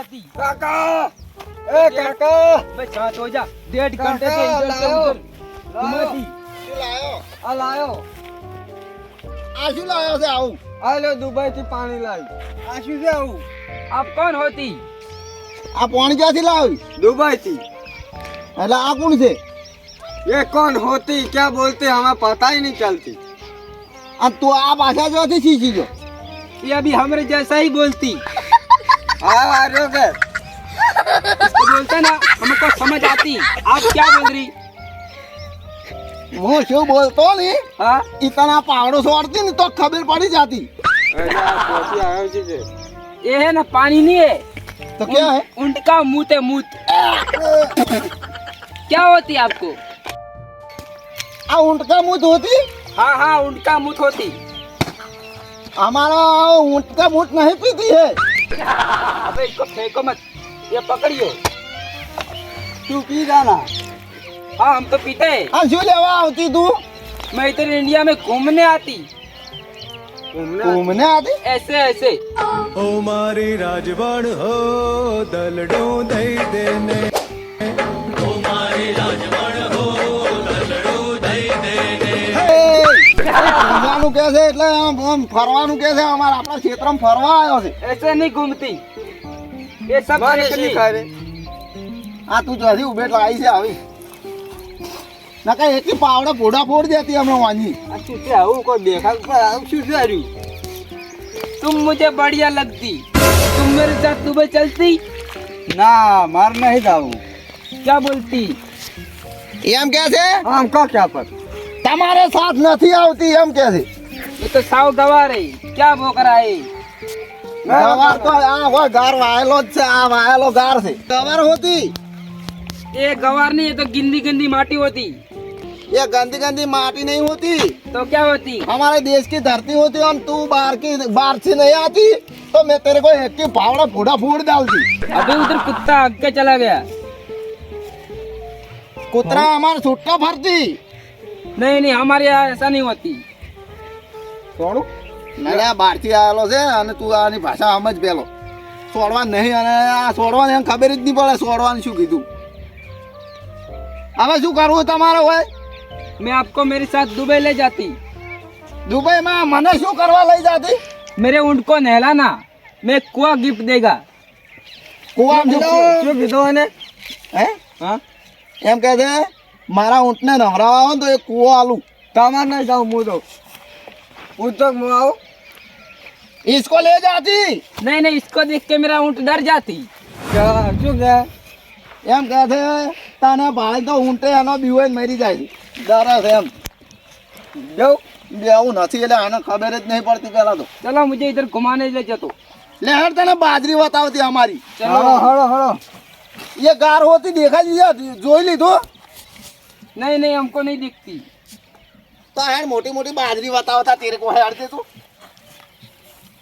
आती। काका! ए काका! बे शांत हो जा। डेढ़ घंटे से इधर से उधर घुमाती लायो आ लायो आशु लायो से आऊँ। आ ले दुबई से पानी लाई। आशु से आऊँ। आप कौन होती? आप कौन क्या थी लाओ? दुबई से। अरे आ कौन से? ये कौन होती? क्या बोलते? हमें पता ही नहीं चलती। अब तो आप आशा जो थी चीज़ ये अभी हमरे जैसा ही बोलती। हाँ आ रहे हो के इसको बोलते ना हमको समझ आती आप क्या बोल रही હું શું બોલતો ને हाँ ઈ તને આ પાવડો છોડતી ને તો ખબર પડી જાતી अरे यार, कॉफी आयो जी जे। ये है ना पानी नहीं है તો ક્યાં હે ऊंट का मुंह है मुंह क्या होती आपको આ ઊંટકા મૂત હોતી हाँ हाँ ऊंट का मुंह होती અમારા ઊંટકા મૂત નહીં પીતી હે अबे इसको फेंको मत ये पकड़ियो तू पी जाना हाँ हम तो पीते हैं हाँ जो लेवा होती तू मैं इधर इंडिया में घूमने आती घूमने आती ऐसे ऐसे ओ मारी राजवण हो दलडो दई देने ફરવાનું કે છે એટલે આમ ફરવાનું કે છે અમારા આપણા ક્ષેત્રમાં ફરવા આવ્યો છે. એસે નહીં ગુમતી. એ સબ પરેશાની ખારે આ તું જરી ઉભેટ લાવી છે આવી. નકા એકી પાવડા ફોડા ફોડ દેતી અમે વાંજી. આ ચૂતે આવું કોઈ દેખા ઉપર આવું શું કર્યું તું મુજે બઢિયા લગતી. તું મેરે સાથ સુબહ ચલતી? ના માર નહીં જાવું. ક્યાં બોલતી? એમ કે છે? આમ કા ક્યાં પર? તમારે સાથ નથી આવતી એમ કે છે ये तो साव गवा रही क्या वो कराए ગવાર તો આ હોય ગાર વાયેલો જ છે આ વાયેલો ગાર છે ગવાર હોતી ये गवार नहीं ये तो गंदी गंदी माटी होती ये गंदी गंदी माटी नहीं होती तो क्या होती हमारे देश की धरती होती हम तू बाहर की बाहर से नहीं आती तो मैं तेरे को एक की फावड़ा फूटा फूट डालती अभी उधर कुत्ता आगे चला गया कुतरा हमारे छुट्टा फरती नहीं नहीं हमारे यहाँ ऐसा नहीं होती થોડું નડે બહારથી આવેલો છે અને તું આની ભાષા સમજ પેલો છોડવા નહીં અને આ છોડવાની એમ ખબર જ નહીં પડે છોડવાનું શું કીધું હવે શું કરવું તમારે હોય मैं आपको मेरे साथ दुबई ले जाती દુબઈમાં મને શું કરવા લઈ જાતી मेरे ऊँट को नहलाना मैं कुआ गिफ्ट देगा કુવા શું શું કીધું એને હે हाँ એમ કહે છે મારા ઊંટને નવરાવા આવે ને તો એ કૂવો આલું તમારે નહીં જાઉં હું તો હું તો હું આવું इसको ले जाती नहीं नहीं इसको देख के मेरा ऊँट डर जाती ક્યાં- શું કે એમ કહે છે તને ભાઈ તો ઊંટે એનો બીવો મરી જાય છે ડરે છે એમ જાઉં બેવું નથી એટલે આને ખબર જ નહીં પડતી પેલા તો चलो मुझे इधर घुमाने ले जातो લે હેડ તને બાજરી બતાવતી અમારી હળો હળો હળો એ ગાર હોતી દેખાઈ દીધી જોઈ લીધું नहीं नहीं हमको नहीं दिखती તો હેડ મોટી મોટી બાજરી બતાવતા તેરે કો હેડ દે તું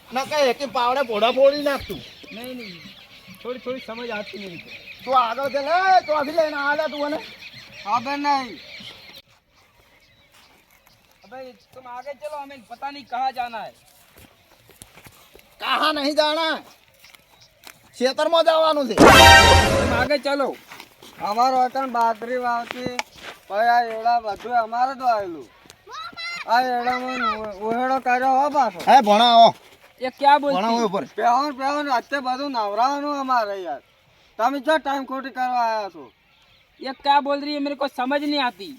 ના કઈ એક પાવડે પોડા ફોડી નાખતું नहीं नहीं थोड़ी थोड़ी समझ आती नहीं मुझे તું આગળ છે લે તો અભી લઈને આલે તું અને હવે નહીં अबे तुम आगे चलो हमें पता नहीं कहाँ जाना है કાહા નહીં જાણા ખેતરમાં જવાનું છે तुम आगे चलो અમારો અટણ બાજરી વાવતી પણ આ એવડા બધું અમારે તો આવેલું. આ એવડામાં ઉહેડો કર્યો હો પાછો. હે ભણાવો એ ક્યાં બોલ ભણાવો ઉપર. પહેવાનું બધું નવરાવાનું અમારે યાર. તમે જો ટાઈમ ખોટી કરવા આવ્યા છો? એ ક્યાં બોલ રહી કોઈ સમજ નહીં આતી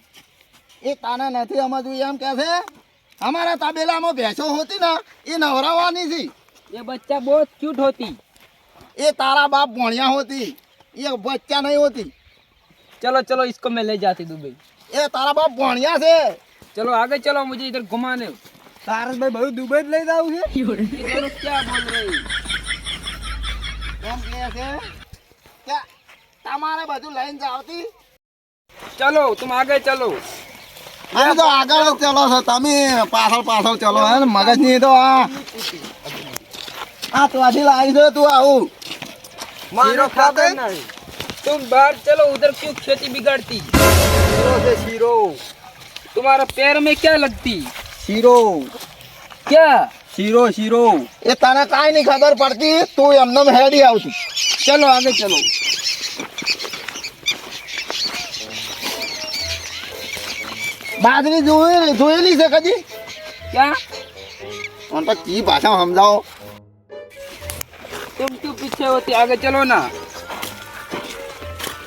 એ તાને નથી સમજવું એમ કહે છે અમારા તાબેલામાં ભેંસો હોતી ના એ નવરાવાની હતી એ બચ્ચા બહુ ક્યુટ હોતી. એ તારા બાપ ભણ્યા હોતી એ બચ્ચા નહીં હોતી. चलो चलो इसको मैं ले जाती दुबई એ તારા બાપ ભણ્યા છે चलो आगे चलो मुझे इधर घुमाने તારસભાઈ બધું દુબઈ જ લઈ જવું છે ये दोनों क्या बोल रहे हैं એમ કહે છે કે તમારે બધું લઈને જાવતી चलो तुम आगे चलो અમે તો આગળ જ ચલો છો તમે પાછળ પાછળ ચલો હે ને મગજ ની તો આ આ તો આથી લાવી છે તું આવું हीरो खाते नहीं तुम बाहर चलो उधर क्यों खेती बिगाड़ती શીરો છે શીરો तुम्हारा पैर में क्या लगती શીરો क्या શીરો શીરો એ તને કાંઈ નહીં ખબર પડતી તું એમને હેડી આવતી चलो आगे चलो બાજરી જોઈ જોયેલી છે કદી क्या મને તો કી ભાષા સમજાવો तुम क्यों पीछे होती आगे चलो ना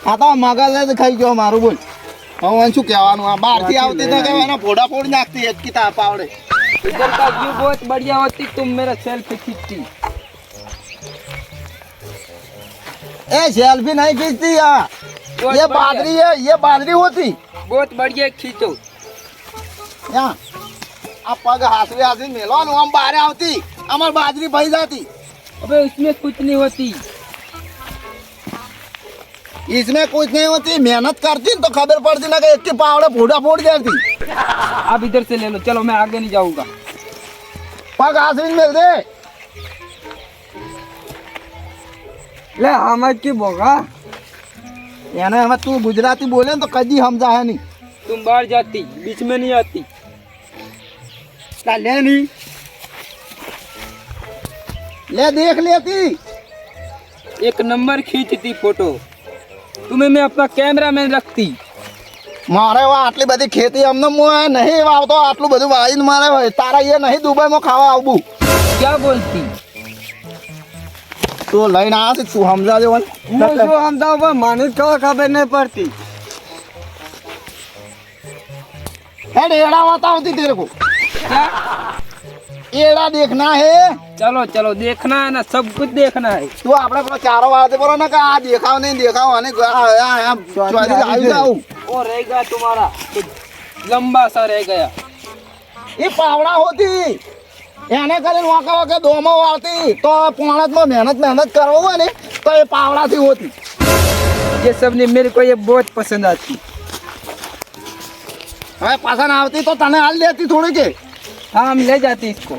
આ તો મગજ જ ખાઈ ગયો મારું બોલ હવે મને શું કહેવાનું આ બહારથી આવતી તો કહેવાના ફોડા ફોડ નાખતી એક કી તાપ આવડે इधर का व्यू बहुत बढ़िया होती तुम मेरा सेल्फी खींचती ए सेल्फी नहीं खींचती यहाँ बहुत ये बढ़िया। बाजरी है ये बाजरी होती बहुत बढ़िया खींचो यहाँ આ પગ હાથવે હાથવે મેલવાનું આમ બહાર આવતી અમાર બાજરી ભઈ જાતી अबे उसमें कुछ नहीं होती इसमें कुछ नहीं होती मेहनत करती तो खबर पड़ती ना इतनी पावड़े फूटा फूट जाती। अब इधर से ले लो चलो मैं आगे नहीं जाऊँगा। पग आसमीन मिल दे। ले हम की बोगा। यानी हम तू गुजराती बोले तो कदी हम जाए नहीं। तुम बाहर जाती बीच में नहीं आती। ले नहीं ले देख लेती। एक नंबर खींचती फ़ोटो। तुम्हें मैं अपना कैमरा मैन रखती મારે હવે આટલી બધી ખેતી અમને હું નહીં વાવતો આટલું બધું વાવીને મારે હોય તારા એ નહીં દુબઈમાં ખાવા આવવું क्या बोलती તો લઈને આ છે તું સમજાવજો મને. હું શું સમજાવું પણ મને જ ખબર ખબર નહીં પડતી હેડ એડા बताओती तेरे को क्या એડા देखना है चलो चलो देखना है ना सब कुछ देखना है તું આપણે પેલો ચારો વાળતે બોલો ને કે આ દેખાવ નહીં દેખાવ અને આ- આ- આ ચોથી આવી જાઉં वो रहेगा तुम्हारा कुछ लंबा सा रह गया એ પાવડા હોતી એને કરીને વાંકા વાંકે દોમો વાળતી તો પોણતમાં મહેનત મહેનત કરવું હોય ને તો એ પાવડાથી હોતી ये सब ने मेरे को ये बहुत पसंद आती હવે પાછા આવતી તો તને હાલ દેતી થોડી કે हाँ हम ले जाते इसको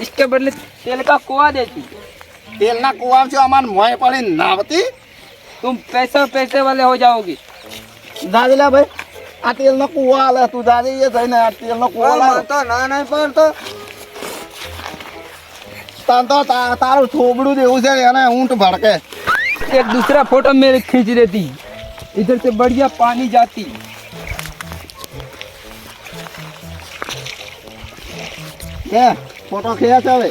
इसके बदले तेल का कुआ देती તેલના કુવા છે અમાર મોય પડી નાવતી तुम पैसा पैसे वाले हो जाओगे દાદી લે ભાઈ આ તેલનો કુવા આલે તું દાદી એ જઈને આ તેલનો કુવા મને લાવ તો ના નહીં પડતો તન તો તા- તારું થોબડું જ એવું છે એને ઊંટ ભડકે एक दूसरा फोटो मेरे खींच देती इधर से बढ़िया पानी जाती કે ફોટો ખેંચ હવે.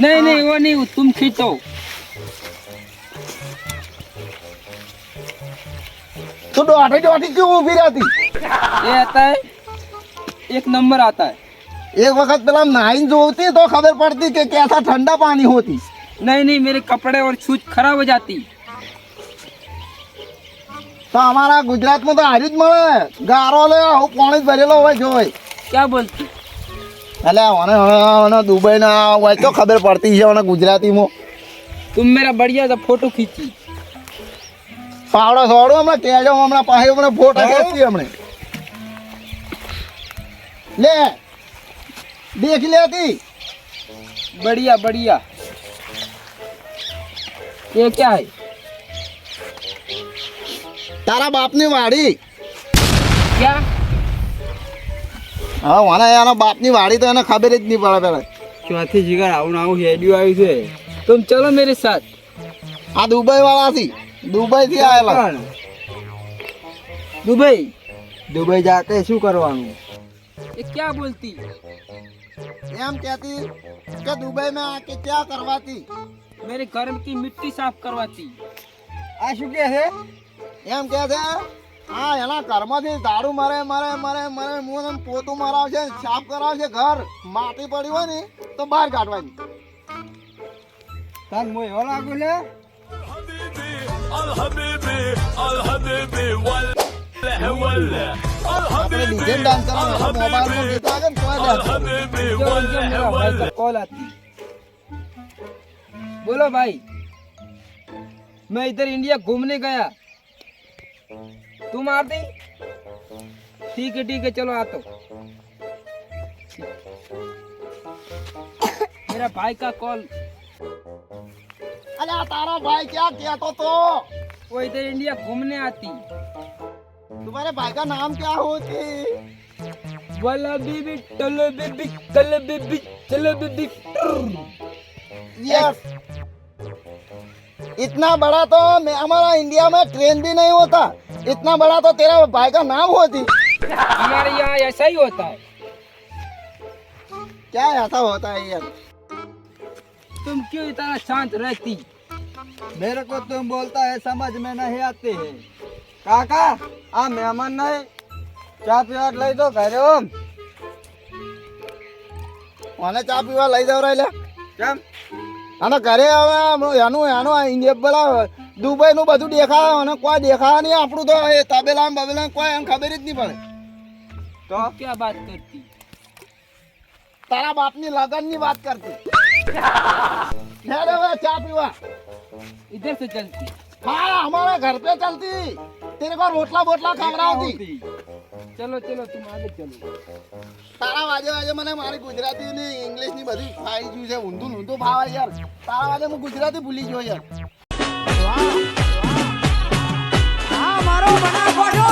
નહીં નહીં એવો નહીં તું ખીચો. તો દોઢે દોઢી કેવું ઊભી રહેતી? એ હતા એક નંબર હતા એક વખત પેલા નાઈન જોતી તો ખબર પડતી કે કેસા ઠંડા પાણી હોતી. નહીં નહીં મેરે કપડે और शूज ખરાબ हो जाती તો અમારા ગુજરાતમાં તો હાર્યું જ મળે. ગારો લે હું પાણી ભરેલો હોય જોય. ક્યાં બોલતી? એટલે મને મને દુબઈ ના હોય તો ખબર પડતી છે મને ગુજરાતીમાં तुम मेरा बढ़िया सा फोटो खींची પાવડો સોડો હમણાં કહેજો હમણાં પાસે હમણાં ફોટા ખેંચતી હમણે લે દેખ લેતી बढ़िया बढ़िया ये क्या है તારા બાપની વાડી क्या હવે મને એના બાપની વાડી તો એને ખબર જ નહીં પડે પેલા. ક્યાંથી જીગર આવું આવું હેડ્યું આવ્યું છે? તું ચલો મેરી સાથ. આ દુબઈ વાળાથી દુબઈ થી આવેલા દુબઈ? દુબઈ જાતે શું કરવાનું? એ ક્યાં બોલતી? એમ કહેતી કે દુબઈ માં આકે ક્યાં કરવાતી? મેરી ઘર કી મિટ્ટી સાફ કરવાતી આ શું કહે છે? એમ કહે છે હા એના ઘરમાંથી ઝાડુ મરે મરે મરે મરે મું એમ પોતું મરાવશે સાફ કરાવશે ઘર માટી પડી હોય ને તો બહાર કાઢવાની તાર હું એવો લાગુ લે આપણે ડીજે ડાન્સ કરવાનો મોબાઈલમાં ગીત વાગે ને તોય dance કરવાનો. जो जो मेरा भाई का कॉल आती बोलो भाई मैं इधर इंडिया घूमने गया तू मार दी। ठीक है ठीक है चलो आ तो। मेरा भाई का कॉल। अरे तारा भाई क्या किया तो तो? वो इधर इंडिया घूमने आती। तुम्हारे भाई का नाम क्या होती वाला बीबी टल बीबी टल बीबी टल बीबी यस इतना बड़ा तो हमारा इंडिया में ट्रेन भी नहीं होता। इतना बड़ा तो तेरा भाई का नाम होती हमारे यहाँ ऐसा ही होता है क्या ऐसा होता है यार तुम क्यों इतना शांत रहती मेरे को तुम बोलता है समझ में नहीं आती है કાકા આ મહેમાન નહીં ચા પીવા લઈ દો ઘરે ઓમ મને ચા પીવા લઈ જાવ લે કેમ અને ઘરે હવે આમ એનું એનું ઇન્ડિયા પેલા દુબઈ નું બધું દેખાય અને કોઈ દેખાય નહીં. આપણું તો એ તબેલા બબેલા કોઈ એમ ખબર જ નહીં પડે. તો ક્યાં વાત કરતી? તારા બાપની લગનની વાત કરતી ચા પીવા. ઇધર સે ચલતી? હા હમારા ઘર પે ચલતી. तेरे को રોટલા બોટલા ખવડાવતી. ચલો ચલો તું આગળ ચલો. તારા વાજે વાજે મને મારી ગુજરાતી ને ઇંગ્લિશની બધી ફાઈ ગયું છે. ઊંધું ઊંધું ભાવા યાર. તારા વાજે હું ગુજરાતી ભૂલી ગયો યાર. મારો બનાકોઠો